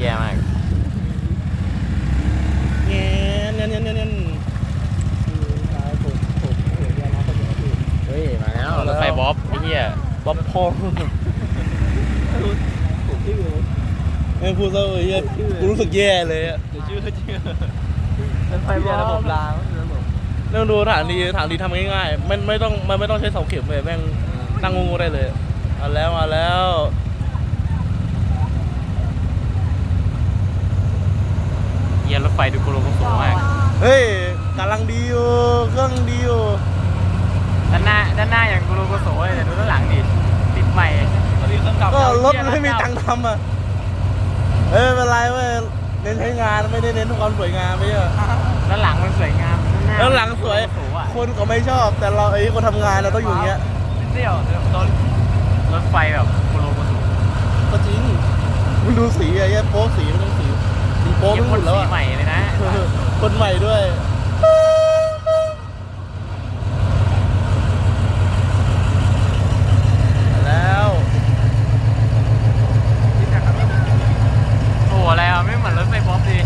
แย่มากเงี้ยเงี้ยเงี้ยเงี้ยเงี้ยคือซ้ายผมผมโอ้โหยาน้ำคนเดียวคือเฮ้ย มาแล้วรถไฟบ๊อบไอ้เหี้ยบ๊อบพองผมชื่อไม่พูดซะเลยเหี้ยกูรู้สึกแย่เลยอะเดี๋ยวชื่อชื่อรถไฟบอระบบรางระบบเรื่องดูฐานดีฐานดีทำง่ายๆมันไม่ต้องมันไม่ต้องใช้เสาเข็มเลยแม่งตั้งงูๆได้เลยมาแล้วมาแล้ว เหี้ย รถไฟดูโกโลโกโสมากเฮ้ยกำลังดีอยู่เครื่องดีอยู่ด้านหน้าด้านหน้าอย่างโกโลโกโสเลยแต่ดูด้านหลังดิติดใหม่ตอนนี้เครื่องเก่าก็รถเหี้ยไม่มีรถเก่าตังค์ทำอะเอ้ยไม่เป็นไรเว้ยเน้นใช้งานไม่ได้เน้นความสวยงามไม่ใช่เหรอด้านหลังมันสวยงามด้านน้าแล้วหลังสวยโกโลโกโสอะคนเขาไม่ชอบแต่เราไอ้คนทำงานเราต้องอยู่อย่างเงี้ยเดี่ยวเดี๋ยวตอนรถไฟแบบโกโลโกโสก็จริงมึงดูสีอะแย่โป๊สีไม่ต้องสีสี โป๊เยี่ยไม่มหมดแล้วสีอะ ใหม่เลยนะ คนใหม่ด้วย แล้วโอ้โหอะไรอะไม่เหมือนรถไฟบ๊อบดิ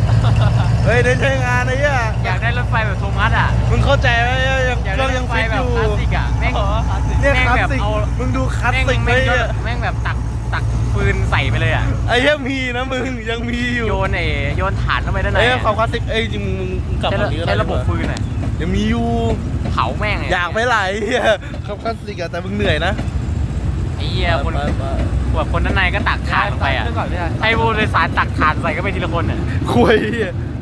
เฮ้ยเน้นใช้งานไอ้เหี้ยอยากได้รถไฟแบบโทมัสอะมึงเข้าใจไหมยังอยากเคได้รื่องรยังถไฟฟิตแบอบยู่ คลาสสิกอะแม่งอ๋อคลาสสิกเนี่ยแม่งคลาสแบบสิก เอา มึงดูคลาสแม่งสิกไปแม่งยเนี่ยศแม่งแบบตักตัก ปืนใส่ไปเลยอะไอ้เหี้ยมีนะมึงยังมีอยู่โยนเอโยนฐานเข้าไปด้านในเอ้ยอะความคลาสสิกเอ้ยจริงมึงมึงกลับใช้มานี้ก็ได้ใช้ระบบฟืนอะยังมีอยู่เผาแม่งะอยากไม่ไหลเหี้ยความคลาสสิกอะแต่มึงเหนื่อยนะไอ้เหี้ยคนไปไปแบบคนด้านในก็ตักฐานลงไปอะเครื่องก่อนเนี่ยให้ผู้โดยสารตักฐานใส่ก็ไปทีละคนอะคุยเหี้ย